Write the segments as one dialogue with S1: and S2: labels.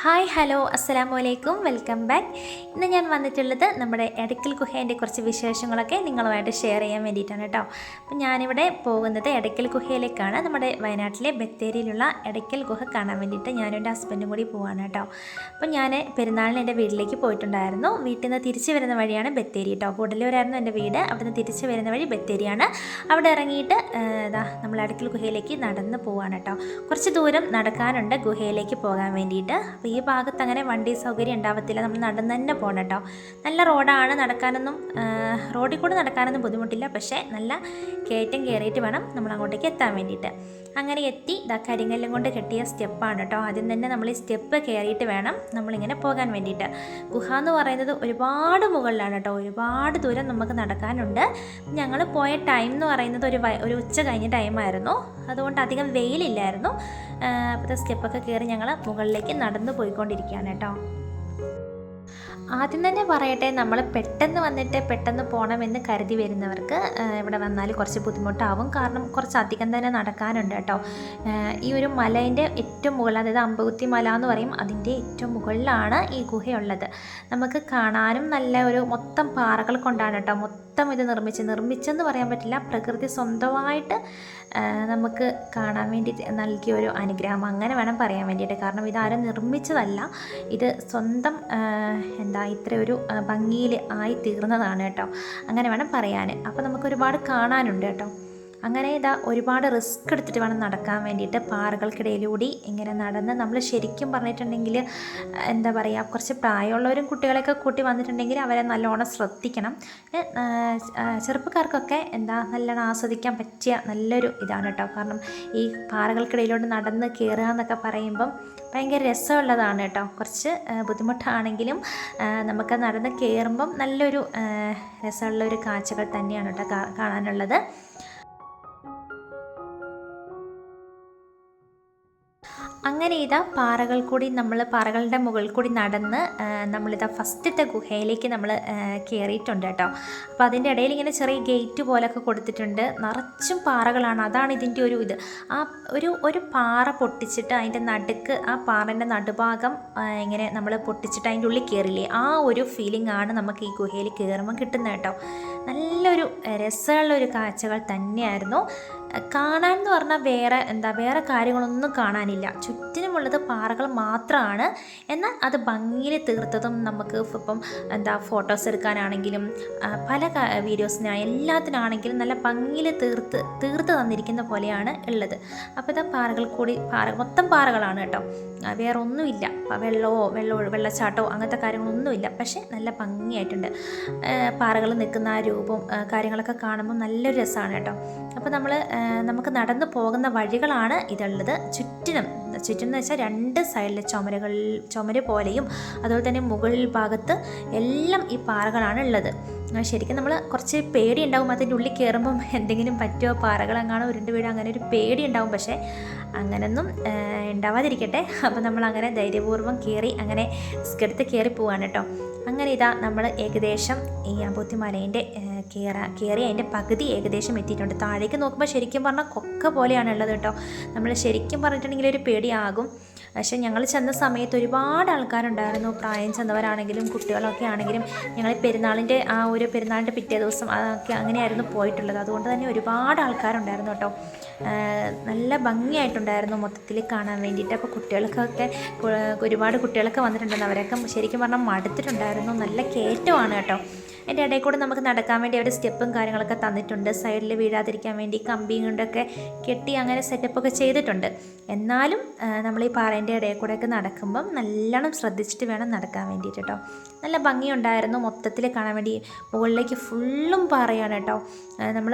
S1: Hi hello അസ്സാം വലൈക്കും welcome back. ഇന്ന് ഞാൻ വന്നിട്ടുള്ളത് നമ്മുടെ എടക്കൽ ഗുഹേന്റെ കുറച്ച് വിശേഷങ്ങളൊക്കെ നിങ്ങളുമായിട്ട് ഷെയർ ചെയ്യാൻ വേണ്ടിയിട്ടാണ് കേട്ടോ. അപ്പം ഞാനിവിടെ പോകുന്നത് എടക്കൽ ഗുഹയിലേക്കാണ്. നമ്മുടെ വയനാട്ടിലെ ബത്തേരിയിലുള്ള എടക്കൽ ഗുഹ കാണാൻ വേണ്ടിയിട്ട് ഞാനും എന്റെ ഹസ്ബൻഡും കൂടി പോവാണ് കേട്ടോ. അപ്പം ഞാൻ പെരുന്നാളിന് എന്റെ വീട്ടിലേക്ക് പോയിട്ടുണ്ടായിരുന്നു. വീട്ടിൽ നിന്ന് തിരിച്ച് വരുന്ന വഴിയാണ് ബത്തേരി കേട്ടോ. കൂടലൂരായിരുന്നു എന്റെ വീട്. അവിടെ നിന്ന് തിരിച്ച് വരുന്ന വഴി ബത്തേരിയാണ്. അവിടെ ഇറങ്ങിയിട്ട് ഇതാ നമ്മൾ എടക്കൽ ഗുഹയിലേക്ക് നടന്ന് പോവാണ് കേട്ടോ. കുറച്ച് ദൂരം നടക്കാനുണ്ട് ഗുഹയിലേക്ക് പോകാൻ വേണ്ടിയിട്ട്. അപ്പോൾ ഈ ഭാഗത്ത് അങ്ങനെ വണ്ടി സൗകര്യം ഉണ്ടാവത്തില്ല. നമ്മൾ നടന്ന് തന്നെ പോകണം കേട്ടോ. നല്ല റോഡാണ്. നടക്കാനൊന്നും റോഡിൽ കൂടെ നടക്കാനൊന്നും ബുദ്ധിമുട്ടില്ല. പക്ഷേ നല്ല കയറ്റം കയറിയിട്ട് വേണം നമ്മൾ അങ്ങോട്ടേക്ക് എത്താൻ വേണ്ടിയിട്ട്. അങ്ങനെ എത്തി. ഇതാ കരിങ്കല്ലും കൊണ്ട് കെട്ടിയ സ്റ്റെപ്പാണ് കേട്ടോ. ആദ്യം തന്നെ നമ്മൾ ഈ സ്റ്റെപ്പ് കയറിയിട്ട് വേണം നമ്മളിങ്ങനെ പോകാൻ വേണ്ടിയിട്ട്. ഗുഹ എന്ന് പറയുന്നത് ഒരുപാട് മുകളിലാണ് കേട്ടോ. ഒരുപാട് ദൂരം നമുക്ക് നടക്കാനുണ്ട്. ഞങ്ങൾ പോയ ടൈം എന്ന് പറയുന്നത് ഒരു ഒരു ഉച്ച കഴിഞ്ഞ ടൈമായിരുന്നു അതുകൊണ്ട് അധികം വെയിലില്ലായിരുന്നു. അപ്പോഴത്തെ സ്റ്റെപ്പൊക്കെ കയറി ഞങ്ങൾ മുകളിലേക്ക് നടന്നു പോയിക്കൊണ്ടിരിക്കുകയാണ് കേട്ടോ. ആദ്യം തന്നെ പറയട്ടെ നമ്മൾ പെട്ടെന്ന് വന്നിട്ട് പെട്ടെന്ന് പോകണമെന്ന് കരുതി വരുന്നവർക്ക് ഇവിടെ വന്നാൽ കുറച്ച് ബുദ്ധിമുട്ടാവും. കാരണം കുറച്ച് അധികം തന്നെ നടക്കാനുണ്ട് കേട്ടോ. ഈ ഒരു മലേന്റെ ഏറ്റവും മുകളിൽ അതായത് അമ്പകുത്തി മല എന്ന് പറയും അതിന്റെ ഏറ്റവും മുകളിലാണ് ഈ ഗുഹയുള്ളത്. നമുക്ക് കാണാനും നല്ല ഒരു മൊത്തം പാറകൾ കൊണ്ടാണ് കേട്ടോ മൊത്തം ഇത് നിർമ്മിച്ച് നിർമ്മിച്ചെന്ന് പറയാൻ പറ്റില്ല. പ്രകൃതി സ്വന്തമായിട്ട് നമുക്ക് കാണാൻ വേണ്ടി നൽകിയ ഒരു അനുഗ്രഹം. അങ്ങനെ വേണം പറയാൻ വേണ്ടിയിട്ട്. കാരണം ഇതാരും നിർമ്മിച്ചതല്ല. ഇത് സ്വന്തം എന്താ ഇത്ര ഒരു ഭംഗിയിൽ ആയി തീർന്നതാണ് കേട്ടോ. അങ്ങനെ വേണം പറയാൻ. അപ്പോൾ നമുക്ക് ഒരുപാട് കാണാനുണ്ട് കേട്ടോ. അങ്ങനെ ഇതാ ഒരുപാട് റിസ്ക് എടുത്തിട്ട് വേണം നടക്കാൻ വേണ്ടിയിട്ട് പാറകൾക്കിടയിലൂടെ ഇങ്ങനെ നടന്ന് നമ്മൾ ശരിക്കും പറഞ്ഞിട്ടുണ്ടെങ്കിൽ എന്താ പറയുക കുറച്ച് പ്രായമുള്ളവരും കുട്ടികളെയൊക്കെ കൂട്ടി വന്നിട്ടുണ്ടെങ്കിൽ അവരെ നല്ലോണം ശ്രദ്ധിക്കണം. ചെറുപ്പക്കാർക്കൊക്കെ എന്താ നല്ലോണം ആസ്വദിക്കാൻ പറ്റിയ നല്ലൊരു ഇതാണ് കേട്ടോ. കാരണം ഈ പാറകൾക്കിടയിലൂടെ നടന്ന് കയറുക എന്നൊക്കെ പറയുമ്പം ഭയങ്കര രസമുള്ളതാണ് കേട്ടോ. കുറച്ച് ബുദ്ധിമുട്ടാണെങ്കിലും നമുക്ക് നടന്ന് കയറുമ്പം നല്ലൊരു രസമുള്ള ഒരു കാഴ്ചകൾ തന്നെയാണ് കേട്ടോ കാണാനുള്ളത്. അങ്ങനെ ഇതാ പാറകൾ കൂടി നമ്മൾ പാറകളുടെ മുകളിൽ കൂടി നടന്ന് നമ്മളിതാ ഫസ്റ്റത്തെ ഗുഹയിലേക്ക് നമ്മൾ കയറിയിട്ടുണ്ട് കേട്ടോ. അപ്പോൾ അതിന്റെ ഇടയിൽ ഇങ്ങനെ ചെറിയ ഗേറ്റ് പോലൊക്കെ കൊടുത്തിട്ടുണ്ട്. നിറച്ചും പാറകളാണ്. അതാണ് ഇതിന്റെ ഒരു ഇത്. ആ ഒരു ഒരു പാറ പൊട്ടിച്ചിട്ട് അതിന്റെ നടുക്ക് ആ പാറന്റെ നടുഭാഗം ഇങ്ങനെ നമ്മൾ പൊട്ടിച്ചിട്ട് അതിന്റെ ഉള്ളിൽ കയറില്ലേ ആ ഒരു ഫീലിംഗ് ആണ് നമുക്ക് ഈ ഗുഹയിൽ കയറുമ്പോൾ കിട്ടുന്നത് കേട്ടോ. നല്ലൊരു രസമുള്ള ഒരു കാഴ്ചകൾ തന്നെയായിരുന്നു. കാണാൻ എന്ന് പറഞ്ഞാൽ വേറെ എന്താ വേറെ കാര്യങ്ങളൊന്നും കാണാനില്ല. ചുറ്റിനുമുള്ളത് പാറകൾ മാത്രമാണ് എന്നാൽ അത് ഭംഗിയിൽ തീർത്തതും നമുക്ക് ഇപ്പം എന്താ ഫോട്ടോസ് എടുക്കാനാണെങ്കിലും പല വീഡിയോസിനായി എല്ലാത്തിനാണെങ്കിലും നല്ല ഭംഗിയിൽ തീർത്ത് തീർത്ത് തന്നിരിക്കുന്ന പോലെയാണ് ഉള്ളത്. അപ്പോൾ ഇതാ പാറകൾ കൂടി പാറ മൊത്തം പാറകളാണ് കേട്ടോ. വേറെ ഒന്നുമില്ല വെള്ളമോ വെള്ളമോ വെള്ളച്ചാട്ടമോ അങ്ങനത്തെ കാര്യങ്ങളൊന്നുമില്ല. പക്ഷേ നല്ല ഭംഗിയായിട്ടുണ്ട്. പാറകൾ നിൽക്കുന്ന ആ രൂപം കാര്യങ്ങളൊക്കെ കാണുമ്പോൾ നല്ലൊരു രസമാണ് കേട്ടോ. അപ്പോൾ നമ്മൾ നമുക്ക് നടന്നു പോകുന്ന വഴികളാണ് ഇതുള്ളത്. ചുറ്റിനും ചുറ്റിനും എന്ന് വെച്ചാൽ രണ്ട് സൈഡിലെ ചുമരുകൾ ചുമര് പോലെയും അതുപോലെ തന്നെ മുകളിൽ ഭാഗത്ത് എല്ലാം ഈ പാറകളാണ് ഉള്ളത്. ശരിക്കും നമ്മൾ കുറച്ച് പേടി ഉണ്ടാവും അതിന്റെ ഉള്ളിൽ കയറുമ്പം എന്തെങ്കിലും പറ്റുമോ പാറകളെങ്ങാണോ ഉരുണ്ട് വീട് അങ്ങനെ ഒരു പേടി ഉണ്ടാവും. പക്ഷേ അങ്ങനൊന്നും ഉണ്ടാവാതിരിക്കട്ടെ. അപ്പോൾ നമ്മൾ അങ്ങനെ ധൈര്യപൂർവം കയറി അങ്ങനെ സ്കെടുത്ത് കയറി പോവാണ് കേട്ടോ. അങ്ങനെ ഇതാ നമ്മൾ ഏകദേശം ഈ അമ്പൂത്തി മലേന്റെ കയറ കയറി അതിന്റെ പകുതി ഏകദേശം എത്തിയിട്ടുണ്ട്. താഴേക്ക് നോക്കുമ്പോൾ ശരിക്കും പറഞ്ഞാൽ കൊക്ക പോലെയാണ് ഉള്ളത് കേട്ടോ. നമ്മൾ ശരിക്കും പറഞ്ഞിട്ടുണ്ടെങ്കിൽ ഒരു പേടിയാകും. പക്ഷേ ഞങ്ങൾ ചെന്ന സമയത്ത് ഒരുപാട് ആൾക്കാരുണ്ടായിരുന്നു. പ്രായം ചെന്നവരാണെങ്കിലും കുട്ടികളൊക്കെ ആണെങ്കിലും ഞങ്ങൾ പെരുന്നാളിന്റെ ആ ഒരു പെരുന്നാളിന്റെ പിറ്റേ ദിവസം അതൊക്കെ അങ്ങനെയായിരുന്നു പോയിട്ടുള്ളത്. അതുകൊണ്ട് തന്നെ ഒരുപാട് ആൾക്കാരുണ്ടായിരുന്നു കേട്ടോ. നല്ല ഭംഗിയായിട്ടുണ്ടായിരുന്നു മൊത്തത്തിൽ കാണാൻ വേണ്ടിയിട്ട്. അപ്പോൾ കുട്ടികൾക്കൊക്കെ ഒരുപാട് കുട്ടികളൊക്കെ വന്നിട്ടുണ്ടായിരുന്നു അവരൊക്കെ ശരിക്കും പറഞ്ഞാൽ മടുത്തിട്ടുണ്ടായിരുന്നു. നല്ല കയറ്റമാണ് കേട്ടോ. അതിന്റെ ഇടയിൽ കൂടെ നമുക്ക് നടക്കാൻ വേണ്ടി അവർ സ്റ്റെപ്പും കാര്യങ്ങളൊക്കെ തന്നിട്ടുണ്ട്. സൈഡിൽ വീഴാതിരിക്കാൻ വേണ്ടി കമ്പിയും കൊണ്ടൊക്കെ കെട്ടി അങ്ങനെ സെറ്റപ്പൊക്കെ ചെയ്തിട്ടുണ്ട്. എന്നാലും നമ്മൾ ഈ പാറേന്റെ ഇടയിൽ കൂടെയൊക്കെ നടക്കുമ്പം നല്ലോണം ശ്രദ്ധിച്ചിട്ട് വേണം നടക്കാൻ വേണ്ടിയിട്ട് കേട്ടോ നല്ല ഭംഗിയുണ്ടായിരുന്നു. മൊത്തത്തിൽ കാണാൻ വേണ്ടി മുകളിലേക്ക് ഫുള്ളും പാറയാണ് കേട്ടോ നമ്മൾ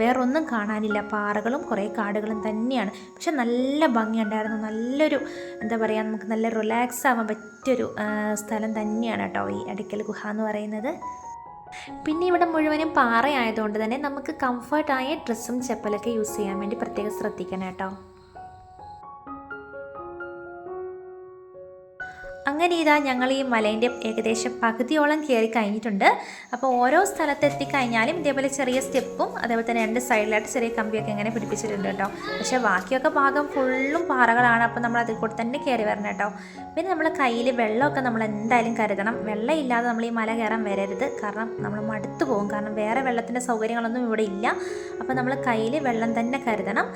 S1: വേറൊന്നും കാണാനില്ല. പാറകളും കുറേ കാടുകളും തന്നെയാണ്. പക്ഷെ നല്ല ഭംഗിയുണ്ടായിരുന്നു. നല്ലൊരു എന്താ പറയുക നമുക്ക് നല്ല റിലാക്സ് ആവാൻ പറ്റിയൊരു സ്ഥലം തന്നെയാണ് കേട്ടോ ഈ അടിക്കൽ ഗുഹ എന്ന് പറയുന്നത്. പിന്നെ ഇവിടെ മുഴുവനും പാറയായതുകൊണ്ട് തന്നെ നമുക്ക് കംഫർട്ടായ ഡ്രസ്സും ചെപ്പലൊക്കെ യൂസ് ചെയ്യാൻ വേണ്ടി പ്രത്യേകം ശ്രദ്ധിക്കണം കേട്ടോ. അങ്ങനെ ഇതാ ഞങ്ങൾ ഈ മലേന്റെ ഏകദേശം പകുതിയോളം കയറി കഴിഞ്ഞിട്ടുണ്ട്. അപ്പോൾ ഓരോ സ്ഥലത്ത് എത്തിക്കഴിഞ്ഞാലും ഇതേപോലെ ചെറിയ സ്റ്റെപ്പും അതേപോലെ തന്നെ രണ്ട് സൈഡിലായിട്ട് ചെറിയ കമ്പിയൊക്കെ ഇങ്ങനെ പിടിപ്പിച്ചിട്ടുണ്ട് കേട്ടോ. പക്ഷേ ബാക്കിയൊക്കെ ഭാഗം ഫുള്ളും പാറകളാണ്. അപ്പോൾ നമ്മൾ അതിൽ കൂടെ തന്നെ കയറി വരണം കേട്ടോ. പിന്നെ നമ്മൾ കയ്യിൽ വെള്ളമൊക്കെ നമ്മൾ എന്തായാലും കരുതണം. വെള്ളം ഇല്ലാതെ നമ്മൾ ഈ മല കയറാൻ വരരുത്. കാരണം നമ്മൾ മടുത്തു പോകും. കാരണം വേറെ വെള്ളത്തിന്റെ സൗകര്യങ്ങളൊന്നും ഇവിടെ ഇല്ല. അപ്പോൾ നമ്മൾ കയ്യിൽ വെള്ളം തന്നെ കരുതണം.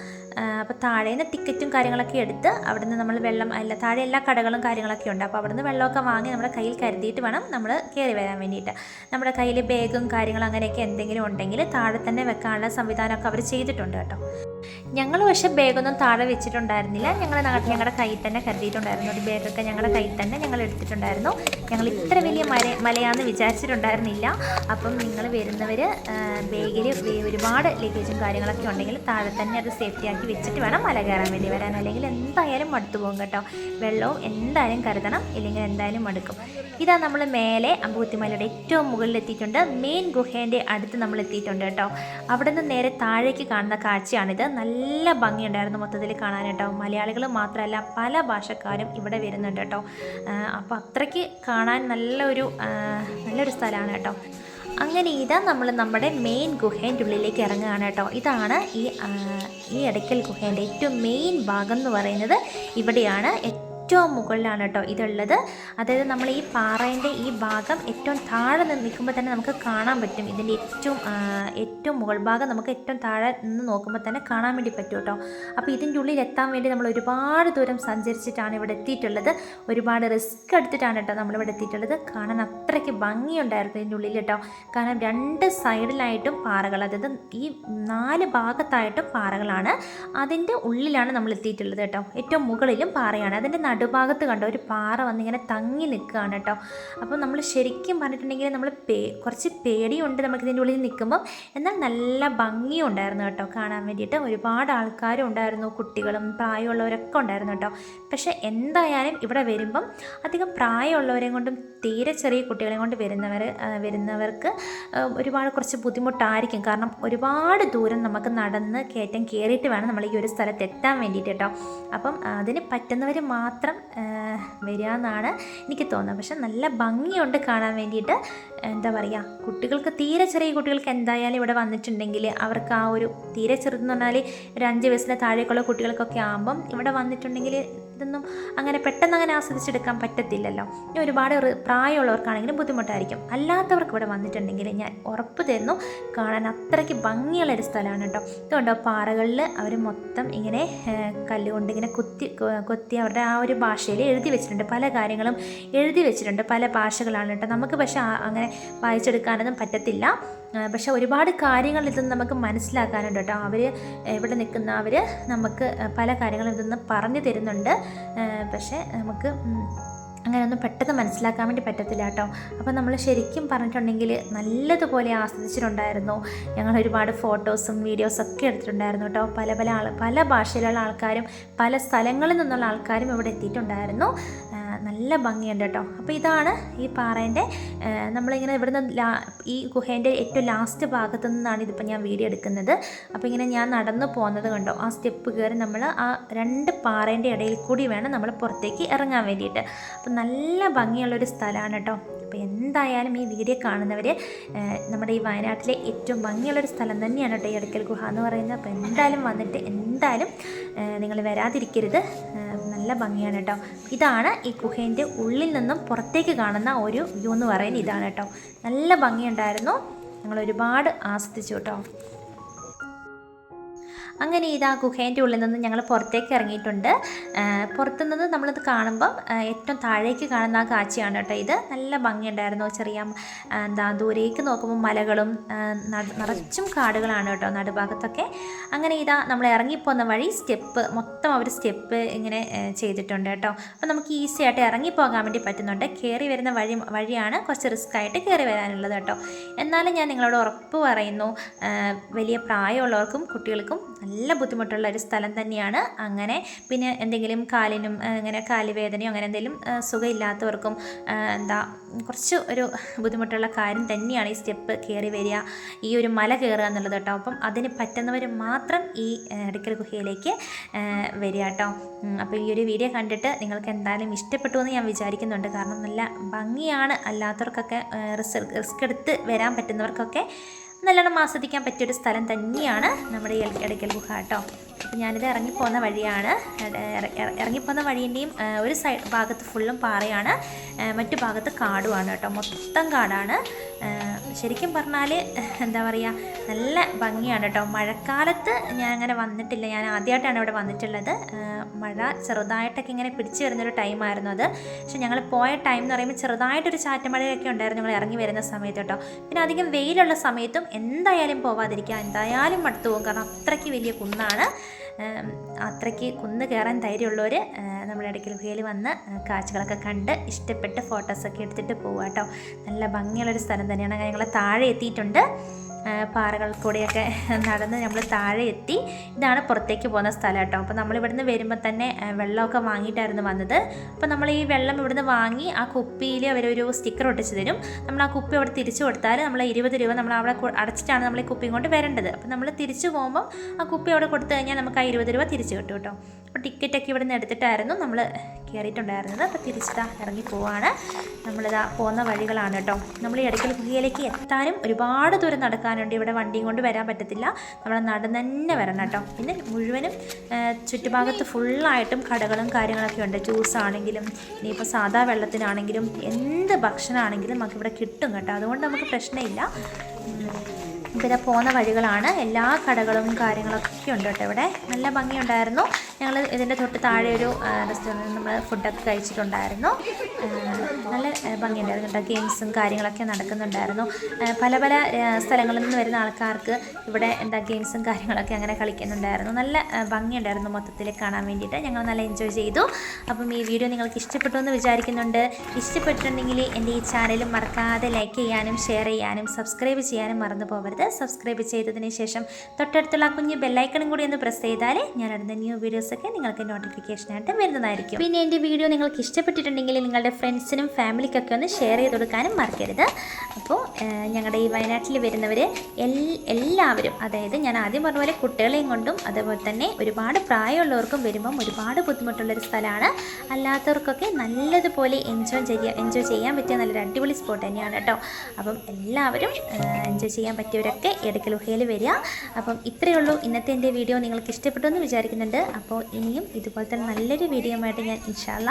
S1: അപ്പോൾ താഴേന്ന് ടിക്കറ്റും കാര്യങ്ങളൊക്കെ എടുത്ത് അവിടുന്ന് നമ്മൾ വെള്ളം അല്ല താഴെ എല്ലാ കടകളും കാര്യങ്ങളൊക്കെ ഉണ്ട്. അപ്പോൾ അവിടുന്ന് വെള്ളമൊക്കെ വാങ്ങി നമ്മുടെ കയ്യിൽ കരുതിയിട്ട് വേണം നമ്മൾ കയറി വരാൻ വേണ്ടിയിട്ട്. നമ്മുടെ കയ്യിൽ ബാഗും കാര്യങ്ങളും അങ്ങനെയൊക്കെ എന്തെങ്കിലും ഉണ്ടെങ്കിൽ താഴെ തന്നെ വെക്കാനുള്ള സംവിധാനമൊക്കെ അവർ ചെയ്തിട്ടുണ്ട് കേട്ടോ. ഞങ്ങൾ പക്ഷേ ബാഗൊന്നും താഴെ വെച്ചിട്ടുണ്ടായിരുന്നില്ല. ഞങ്ങൾ ഞങ്ങളുടെ കയ്യിൽ തന്നെ കരുതിയിട്ടുണ്ടായിരുന്നു. ഒരു ബാഗൊക്കെ ഞങ്ങളുടെ കയ്യിൽ തന്നെ ഞങ്ങൾ എടുത്തിട്ടുണ്ടായിരുന്നു. ഞങ്ങൾ ഇത്ര വലിയ മല മലയാണെന്ന് വിചാരിച്ചിട്ടുണ്ടായിരുന്നില്ല. അപ്പം നിങ്ങൾ വരുന്നവർ ബാഗിൽ ഒരുപാട് ലഗേജും കാര്യങ്ങളൊക്കെ ഉണ്ടെങ്കിൽ താഴെ തന്നെ അത് സേഫ്റ്റി ആക്കി വെച്ചിട്ട് വേണം മല കയറാൻ വേണ്ടി വരാൻ. അല്ലെങ്കിൽ എന്തായാലും മടുത്തു പോകും കേട്ടോ. വെള്ളവും എന്തായാലും കരുതണം. ഇല്ലെങ്കിൽ എന്തായാലും മടുക്കും. ഇതാ നമ്മൾ മേലെ അമ്പുകുത്തിമലയുടെ ഏറ്റവും മുകളിൽ എത്തിയിട്ടുണ്ട് മെയിൻ ഗുഹേന്റെ അടുത്ത് നമ്മൾ എത്തിയിട്ടുണ്ട് കേട്ടോ. അവിടെ നിന്ന് നേരെ താഴേക്ക് കാണുന്ന കാഴ്ചയാണിത്. നല്ല ഭംഗിയുണ്ടായിരുന്നു മൊത്തത്തിൽ കാണാൻ കേട്ടോ. മലയാളികൾ മാത്രമല്ല പല ഭാഷക്കാരും ഇവിടെ വരുന്നുണ്ട് കേട്ടോ. അപ്പോൾ അത്രയ്ക്ക് കാണാൻ നല്ലൊരു നല്ലൊരു സ്ഥലമാണ് കേട്ടോ. അങ്ങനെ ഇതാ നമ്മൾ നമ്മുടെ മെയിൻ ഗുഹേന്റെ ഉള്ളിലേക്ക് ഇറങ്ങുകയാണ് കേട്ടോ. ഇതാണ് ഈ ഈ ഇടയ്ക്കൽ ഗുഹേന്റെ ഏറ്റവും മെയിൻ ഭാഗം എന്ന് പറയുന്നത് ഇവിടെയാണ്. ഏറ്റവും മുകളിലാണ് കേട്ടോ ഇതുള്ളത്. അതായത് നമ്മൾ ഈ പാറേന്റെ ഈ ഭാഗം ഏറ്റവും താഴെ നിന്ന് നിൽക്കുമ്പോൾ തന്നെ നമുക്ക് കാണാൻ പറ്റും. ഇതിന്റെ ഏറ്റവും ഏറ്റവും മുകൾ ഭാഗം നമുക്ക് ഏറ്റവും താഴെ നിന്ന് നോക്കുമ്പോൾ തന്നെ കാണാൻ വേണ്ടി പറ്റും കേട്ടോ അപ്പോൾ ഇതിന്റെ ഉള്ളിൽ എത്താൻ വേണ്ടി നമ്മൾ ഒരുപാട് ദൂരം സഞ്ചരിച്ചിട്ടാണ് ഇവിടെ എത്തിയിട്ടുള്ളത്. ഒരുപാട് റിസ്ക് എടുത്തിട്ടാണ് കേട്ടോ നമ്മളിവിടെ എത്തിയിട്ടുള്ളത്. കാണാൻ അത്രയ്ക്ക് ഭംഗിയുണ്ടായിരുന്നു ഇതിന്റെ ഉള്ളിൽ കേട്ടോ കാരണം രണ്ട് സൈഡിലായിട്ടും പാറകൾ അതായത് ഈ നാല് ഭാഗത്തായിട്ടും പാറകളാണ് അതിന്റെ ഉള്ളിലാണ് നമ്മൾ എത്തിയിട്ടുള്ളത് കേട്ടോ ഏറ്റവും മുകളിലും പാറയാണ്. അതിന്റെ നടുഭാഗത്ത് കണ്ട ഒരു പാറ വന്നിങ്ങനെ തങ്ങി നിൽക്കുകയാണ് കേട്ടോ. അപ്പോൾ നമ്മൾ ശരിക്കും പറഞ്ഞിട്ടുണ്ടെങ്കിൽ നമ്മൾ പേ കുറച്ച് പേടിയുണ്ട് നമുക്കിതിന്റെ ഉള്ളിൽ നിൽക്കുമ്പം. എന്നാൽ നല്ല ഭംഗിയും ഉണ്ടായിരുന്നു കേട്ടോ കാണാൻ വേണ്ടിയിട്ട്. ഒരുപാട് ആൾക്കാരും ഉണ്ടായിരുന്നു കുട്ടികളും പ്രായമുള്ളവരൊക്കെ ഉണ്ടായിരുന്നു കേട്ടോ. പക്ഷേ എന്തായാലും ഇവിടെ വരുമ്പം അധികം പ്രായമുള്ളവരെയും കൊണ്ടും തീരെ ചെറിയ കുട്ടികളെയും കൊണ്ട് വരുന്നവർ വരുന്നവർക്ക് ഒരുപാട് കുറച്ച് ബുദ്ധിമുട്ടായിരിക്കും. കാരണം ഒരുപാട് ദൂരം നമുക്ക് നടന്ന് കയറ്റം കയറിയിട്ട് വേണം നമ്മൾ ഈ ഒരു സ്ഥലത്ത് എത്താൻ വേണ്ടിയിട്ട് കേട്ടോ. അപ്പം അതിന് പറ്റുന്നവർ മാത്രം വരിക എന്നാണ് എനിക്ക് തോന്നുന്നത്. പക്ഷെ നല്ല ഭംഗിയുണ്ട് കാണാൻ വേണ്ടിയിട്ട്. എന്താ പറയുക കുട്ടികൾക്ക് തീരെ ചെറിയ കുട്ടികൾക്ക് എന്തായാലും ഇവിടെ വന്നിട്ടുണ്ടെങ്കിൽ അവർക്ക് ആ ഒരു തീരെ ചെറുതെന്ന് പറഞ്ഞാൽ ഒരു അഞ്ച് വയസ്സിന് താഴേക്കുള്ള കുട്ടികൾക്കൊക്കെ ആകുമ്പം ഇവിടെ വന്നിട്ടുണ്ടെങ്കിൽ ഇതൊന്നും അങ്ങനെ പെട്ടെന്ന് അങ്ങനെ ആസ്വദിച്ചെടുക്കാൻ പറ്റത്തില്ലല്ലോ. ഇനി ഒരുപാട് പ്രായമുള്ളവർക്കാണെങ്കിലും ബുദ്ധിമുട്ടായിരിക്കും. അല്ലാത്തവർക്ക് ഇവിടെ വന്നിട്ടുണ്ടെങ്കിൽ ഞാൻ ഉറപ്പ് തരുന്നു. കാണാൻ അത്രയ്ക്ക് ഭംഗിയുള്ള ഒരു സ്ഥലമാണ് കേട്ടോ. ഇതുകൊണ്ടോ പാറകളിൽ അവർ മൊത്തം ഇങ്ങനെ കല്ലുകൊണ്ട് ഇങ്ങനെ കുത്തി കൊത്തി അവരുടെ ആ ഒരു ഭാഷയിൽ എഴുതി വെച്ചിട്ടുണ്ട്. പല കാര്യങ്ങളും എഴുതി വെച്ചിട്ടുണ്ട്. പല ഭാഷകളാണ് കേട്ടോ. നമുക്ക് പക്ഷേ അങ്ങനെ വായിച്ചെടുക്കാനൊന്നും പറ്റത്തില്ല. പക്ഷെ ഒരുപാട് കാര്യങ്ങൾ ഇതിൽ നിന്ന് നമുക്ക് മനസ്സിലാക്കാനുണ്ട് കേട്ടോ. അവർ ഇവിടെ നിൽക്കുന്ന അവർ നമുക്ക് പല കാര്യങ്ങളും ഇതിൽ പറഞ്ഞു തരുന്നുണ്ട്. പക്ഷേ നമുക്ക് അങ്ങനെയൊന്നും പെട്ടെന്ന് മനസ്സിലാക്കാൻ വേണ്ടി പറ്റത്തില്ല കേട്ടോ. അപ്പോൾ നമ്മൾ ശരിക്കും പറഞ്ഞിട്ടുണ്ടെങ്കിൽ നല്ലതുപോലെ ആസ്വദിച്ചിട്ടുണ്ടായിരുന്നു. ഞങ്ങൾ ഒരുപാട് ഫോട്ടോസും വീഡിയോസും ഒക്കെ എടുത്തിട്ടുണ്ടായിരുന്നു കേട്ടോ. പല പല ആൾ പല ഭാഷയിലുള്ള ആൾക്കാരും പല സ്ഥലങ്ങളിൽ നിന്നുള്ള ആൾക്കാരും ഇവിടെ എത്തിയിട്ടുണ്ടായിരുന്നു. നല്ല ഭംഗിയുണ്ട് കേട്ടോ. അപ്പോൾ ഇതാണ് ഈ പാറേന്റെ നമ്മളിങ്ങനെ ഇവിടുന്ന് ലാ ഈ ഗുഹേന്റെ ഏറ്റവും ലാസ്റ്റ് ഭാഗത്തു നിന്നാണ് ഇതിപ്പോൾ ഞാൻ വീഡിയോ എടുക്കുന്നത്. അപ്പോൾ ഇങ്ങനെ ഞാൻ നടന്നു പോകുന്നത് കണ്ടോ? ആ സ്റ്റെപ്പ് കയറി നമ്മൾ ആ രണ്ട് പാറേന്റെ ഇടയിൽ കൂടി വേണം നമ്മൾ പുറത്തേക്ക് ഇറങ്ങാൻ വേണ്ടിയിട്ട്. അപ്പോൾ നല്ല ഭംഗിയുള്ളൊരു സ്ഥലമാണ് കേട്ടോ. അപ്പോൾ എന്തായാലും ഈ വീഡിയോ കാണുന്നവർ നമ്മുടെ ഈ വയനാട്ടിലെ ഏറ്റവും ഭംഗിയുള്ളൊരു സ്ഥലം തന്നെയാണ് കേട്ടോ ഈ അടുക്കൽ ഗുഹ എന്ന് പറയുന്നത്. അപ്പോൾ എന്തായാലും വന്നിട്ട് എന്തായാലും നിങ്ങൾ വരാതിരിക്കരുത്. നല്ല ഭംഗിയാണ് കേട്ടോ. ഇതാണ് ഈ ഗുഹേന്റെ ഉള്ളിൽ നിന്നും പുറത്തേക്ക് കാണുന്ന ഒരു വ്യൂ എന്ന് പറയുന്നത്. ഇതാണ് കേട്ടോ. നല്ല ഭംഗിയുണ്ടായിരുന്നു. ഞങ്ങൾ ഒരുപാട് ആസ്വദിച്ചു കേട്ടോ. അങ്ങനെ ഇതാ ഗുഹേന്റെ ഉള്ളിൽ നിന്ന് ഞങ്ങൾ പുറത്തേക്ക് ഇറങ്ങിയിട്ടുണ്ട്. പുറത്തുനിന്ന് പുറത്തു നിന്ന് നമ്മളിത് കാണുമ്പം ഏറ്റവും താഴേക്ക് കാണുന്ന ആ കാഴ്ചയാണ് കേട്ടോ ഇത്. നല്ല ഭംഗിയുണ്ടായിരുന്നു. ചെറിയ എന്താ ദൂരേക്ക് നോക്കുമ്പോൾ മലകളും നിറച്ചും കാടുകളാണ് കേട്ടോ നടുഭാഗത്തൊക്കെ. അങ്ങനെ ഇതാ നമ്മൾ ഇറങ്ങിപ്പോകുന്ന വഴി സ്റ്റെപ്പ് മൊത്തം അവർ സ്റ്റെപ്പ് ഇങ്ങനെ ചെയ്തിട്ടുണ്ട് കേട്ടോ. അപ്പോൾ നമുക്ക് ഈസി ആയിട്ട് ഇറങ്ങിപ്പോകാൻ വേണ്ടി പറ്റുന്നുണ്ട്. കയറി വരുന്ന വഴി വഴിയാണ് കുറച്ച് റിസ്ക് ആയിട്ട് കയറി വരാനുള്ളത് കേട്ടോ. എന്നാലും ഞാൻ നിങ്ങളോട് ഉറപ്പ് പറയുന്നു. വലിയ പ്രായമുള്ളവർക്കും കുട്ടികൾക്കും നല്ല ബുദ്ധിമുട്ടുള്ള ഒരു സ്ഥലം തന്നെയാണ്. അങ്ങനെ പിന്നെ എന്തെങ്കിലും കാലിനും അങ്ങനെ കാലുവേദനയോ അങ്ങനെ എന്തെങ്കിലും സുഖമില്ലാത്തവർക്കും എന്താ കുറച്ച് ഒരു ബുദ്ധിമുട്ടുള്ള കാര്യം തന്നെയാണ് ഈ സ്റ്റെപ്പ് കയറി വരിക ഈ ഒരു മല കയറുക എന്നുള്ളത് കേട്ടോ. അപ്പം അതിന് പറ്റുന്നവർ മാത്രം ഈ ഇടയ്ക്കൽ ഗുഹയിലേക്ക് വരിക കേട്ടോ. അപ്പോൾ ഈ ഒരു വീഡിയോ കണ്ടിട്ട് നിങ്ങൾക്ക് എന്തായാലും ഇഷ്ടപ്പെട്ടു എന്ന് ഞാൻ വിചാരിക്കുന്നുണ്ട്. കാരണം നല്ല ഭംഗിയാണ് അല്ലാത്തവർക്കൊക്കെ റിസ്ക് റിസ്ക് എടുത്ത് വരാൻ പറ്റുന്നവർക്കൊക്കെ നല്ലോണം ആസ്വദിക്കാൻ പറ്റിയൊരു സ്ഥലം തന്നെയാണ് നമ്മുടെ എടയ്ക്കൽ ഗുഹ കേട്ടോ. അപ്പോൾ ഞാനിത് ഇറങ്ങിപ്പോകുന്ന വഴിയാണ്. ഇറങ്ങിപ്പോകുന്ന വഴിന്റെയും ഒരു സൈഡ് ഭാഗത്ത് ഫുള്ളും പാറയാണ്. മറ്റു ഭാഗത്ത് കാടുമാണ് കേട്ടോ. മൊത്തം കാടാണ്. ശരിക്കും പറഞ്ഞാൽ എന്താ പറയുക നല്ല ഭംഗിയാണ് കേട്ടോ. മഴക്കാലത്ത് ഞാൻ അങ്ങനെ വന്നിട്ടില്ല. ഞാൻ ആദ്യമായിട്ടാണ് ഇവിടെ വന്നിട്ടുള്ളത്. മഴ ചെറുതായിട്ടൊക്കെ ഇങ്ങനെ പിടിച്ചു വരുന്നൊരു ടൈമായിരുന്നു അത്. പക്ഷെ ഞങ്ങൾ പോയ ടൈം എന്ന് പറയുമ്പോൾ ചെറുതായിട്ടൊരു ചാറ്റമഴയൊക്കെ ഉണ്ടായിരുന്നു ഞങ്ങൾ ഇറങ്ങി വരുന്ന സമയത്ത് കേട്ടോ. പിന്നെ അധികം വെയിലുള്ള സമയത്തും എന്തായാലും പോവാതിരിക്കുക. എന്തായാലും മടുത്തു പോകും. കാരണം അത്രയ്ക്ക് വലിയ കുന്നാണ്. അത്രയ്ക്ക് കുന്ന് കയറാൻ ധൈര്യമുള്ളവർ നമ്മുടെ ഇടയ്ക്കൽ ഗുഹയിൽ വന്ന് കാഴ്ചകളൊക്കെ കണ്ട് ഇഷ്ടപ്പെട്ട് ഫോട്ടോസൊക്കെ എടുത്തിട്ട് പോവാട്ടോ. കേട്ടോ നല്ല ഭംഗിയുള്ളൊരു സ്ഥലം തന്നെയാണ്. ഞങ്ങൾ താഴെ എത്തിയിട്ടുണ്ട്. പാറകൾ കൂടെയൊക്കെ നടന്ന് നമ്മൾ താഴെ എത്തി. ഇതാണ് പുറത്തേക്ക് പോകുന്ന സ്ഥലം കേട്ടോ. അപ്പോൾ നമ്മൾ ഇവിടുന്ന് വരുമ്പോൾ തന്നെ വെള്ളമൊക്കെ വാങ്ങിയിട്ടായിരുന്നു വന്നത്. അപ്പോൾ നമ്മൾ ഈ വെള്ളം ഇവിടുന്ന് വാങ്ങി ആ കുപ്പിയിൽ അവരൊരു സ്റ്റിക്കർ ഒട്ടിച്ച് തരും. നമ്മൾ ആ കുപ്പി അവിടെ തിരിച്ചു കൊടുത്താൽ നമ്മൾ ഇരുപത് രൂപ നമ്മൾ അവിടെ അടച്ചിട്ടാണ് നമ്മൾ ഈ കുപ്പിയും കൊണ്ട് വരേണ്ടത്. അപ്പോൾ നമ്മൾ തിരിച്ചു പോകുമ്പോൾ ആ കുപ്പി അവിടെ കൊടുത്തു കഴിഞ്ഞാൽ നമുക്ക് ആ ഇരുപത് രൂപ തിരിച്ചു കിട്ടും കേട്ടോ. അപ്പോൾ ടിക്കറ്റൊക്കെ നിന്ന് എടുത്തിട്ടായിരുന്നു നമ്മൾ കയറിയിട്ടുണ്ടായിരുന്നത്. അപ്പോൾ തിരിച്ചിതാ ഇറങ്ങി പോവാണ്. നമ്മളിതാ പോകുന്ന വഴികളാണ് കേട്ടോ. നമ്മൾ ഈ ഇടയ്ക്കൽ ഗുഹയിലേക്ക് എത്താനും ഒരുപാട് ദൂരം നടക്കാനുണ്ട്. ഇവിടെ വണ്ടിയും കൊണ്ട് വരാൻ പറ്റത്തില്ല. നമ്മൾ നടന്ന് തന്നെ വരണം കേട്ടോ. പിന്നെ മുഴുവനും ചുറ്റുഭാഗത്ത് ഫുള്ളായിട്ടും കടകളും കാര്യങ്ങളൊക്കെ ഉണ്ട്. ജ്യൂസ് ആണെങ്കിലും ഇനിയിപ്പോൾ സാധാ വെള്ളത്തിനാണെങ്കിലും എന്ത് ഭക്ഷണമാണെങ്കിലും നമുക്കിവിടെ കിട്ടും കേട്ടോ. അതുകൊണ്ട് നമുക്ക് പ്രശ്നമില്ല. പിന്നെ പോകുന്ന വഴികളാണ്. എല്ലാ കടകളും കാര്യങ്ങളൊക്കെ ഉണ്ട് കേട്ടോ ഇവിടെ. നല്ല ഭംഗിയുണ്ടായിരുന്നു. ഞങ്ങൾ ഇതിന്റെ തൊട്ട് താഴെ ഒരു റെസ്റ്റോറന്റിൽ നമ്മൾ ഫുഡൊക്കെ കഴിച്ചിട്ടുണ്ടായിരുന്നു. നല്ല ഭംഗിയുണ്ടായിരുന്നു കേട്ടോ. ഗെയിംസും കാര്യങ്ങളൊക്കെ നടക്കുന്നുണ്ടായിരുന്നു. പല പല സ്ഥലങ്ങളിൽ നിന്ന് വരുന്ന ആൾക്കാർക്ക് ഇവിടെ എന്താ ഗെയിംസും കാര്യങ്ങളൊക്കെ അങ്ങനെ കളിക്കുന്നുണ്ടായിരുന്നു. നല്ല ഭംഗിയുണ്ടായിരുന്നു മൊത്തത്തിൽ കാണാൻ വേണ്ടിയിട്ട്. ഞങ്ങൾ നല്ല എൻജോയ് ചെയ്തു. അപ്പം ഈ വീഡിയോ നിങ്ങൾക്ക് ഇഷ്ടപ്പെട്ടു എന്ന് വിചാരിക്കുന്നുണ്ട്. ഇഷ്ടപ്പെട്ടിട്ടുണ്ടെങ്കിൽ എന്റെ ഈ ചാനൽ മറക്കാതെ ലൈക്ക് ചെയ്യാനും ഷെയർ ചെയ്യാനും സബ്സ്ക്രൈബ് ചെയ്യാനും മറന്നു പോകരുത്. സബ്സ്ക്രൈബ് ചെയ്തതിന് ശേഷം തൊട്ടടുത്തുള്ള കുഞ്ഞ് ബെല്ലൈക്കണും കൂടി ഒന്ന് പ്രസ് ചെയ്താൽ ഞാൻ അടുത്ത ന്യൂ വീഡിയോസൊക്കെ നിങ്ങൾക്ക് നോട്ടിഫിക്കേഷനായിട്ട് വരുന്നതായിരിക്കും. പിന്നെ എന്റെ വീഡിയോ നിങ്ങൾക്ക് ഇഷ്ടപ്പെട്ടിട്ടുണ്ടെങ്കിൽ നിങ്ങളുടെ ഫ്രണ്ട്സിനും ഫാമിലിക്കൊക്കെ ഒന്ന് ഷെയർ ചെയ്ത് കൊടുക്കാനും മറക്കരുത്. അപ്പോൾ ഞങ്ങളുടെ ഈ വയനാട്ടിൽ വരുന്നവർ എല്ലാവരും അതായത് ഞാൻ ആദ്യം പറഞ്ഞ പോലെ കുട്ടികളെയും കൊണ്ടും അതേപോലെ തന്നെ ഒരുപാട് പ്രായമുള്ളവർക്കും വരുമ്പം ഒരുപാട് ബുദ്ധിമുട്ടുള്ളൊരു സ്ഥലമാണ്. അല്ലാത്തവർക്കൊക്കെ നല്ലതുപോലെ എൻജോയ് ചെയ്യുക എൻജോയ് ചെയ്യാൻ പറ്റിയ നല്ലൊരു അടിപൊളി സ്പോട്ട് തന്നെയാണ് കേട്ടോ. അപ്പം എല്ലാവരും എൻജോയ് ചെയ്യാൻ പറ്റിയവരൊക്കെ ഇടയ്ക്കൽ ഗുഹയിൽ വരിക. അപ്പം ഇത്രയേ ഉള്ളൂ. ഇന്നത്തെ എന്റെ വീഡിയോ നിങ്ങൾക്ക് ഇഷ്ടപ്പെട്ടു എന്ന് വിചാരിക്കുന്നുണ്ട്. അപ്പോൾ ഇനിയും ഇതുപോലെ തന്നെ നല്ലൊരു വീഡിയോ ആയിട്ട് ഞാൻ ഇൻഷാല്ല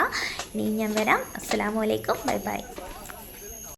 S1: ഇനിയും ഞാൻ വരാം. അസ്സാം വലൈക്കും ബൈ ബൈ.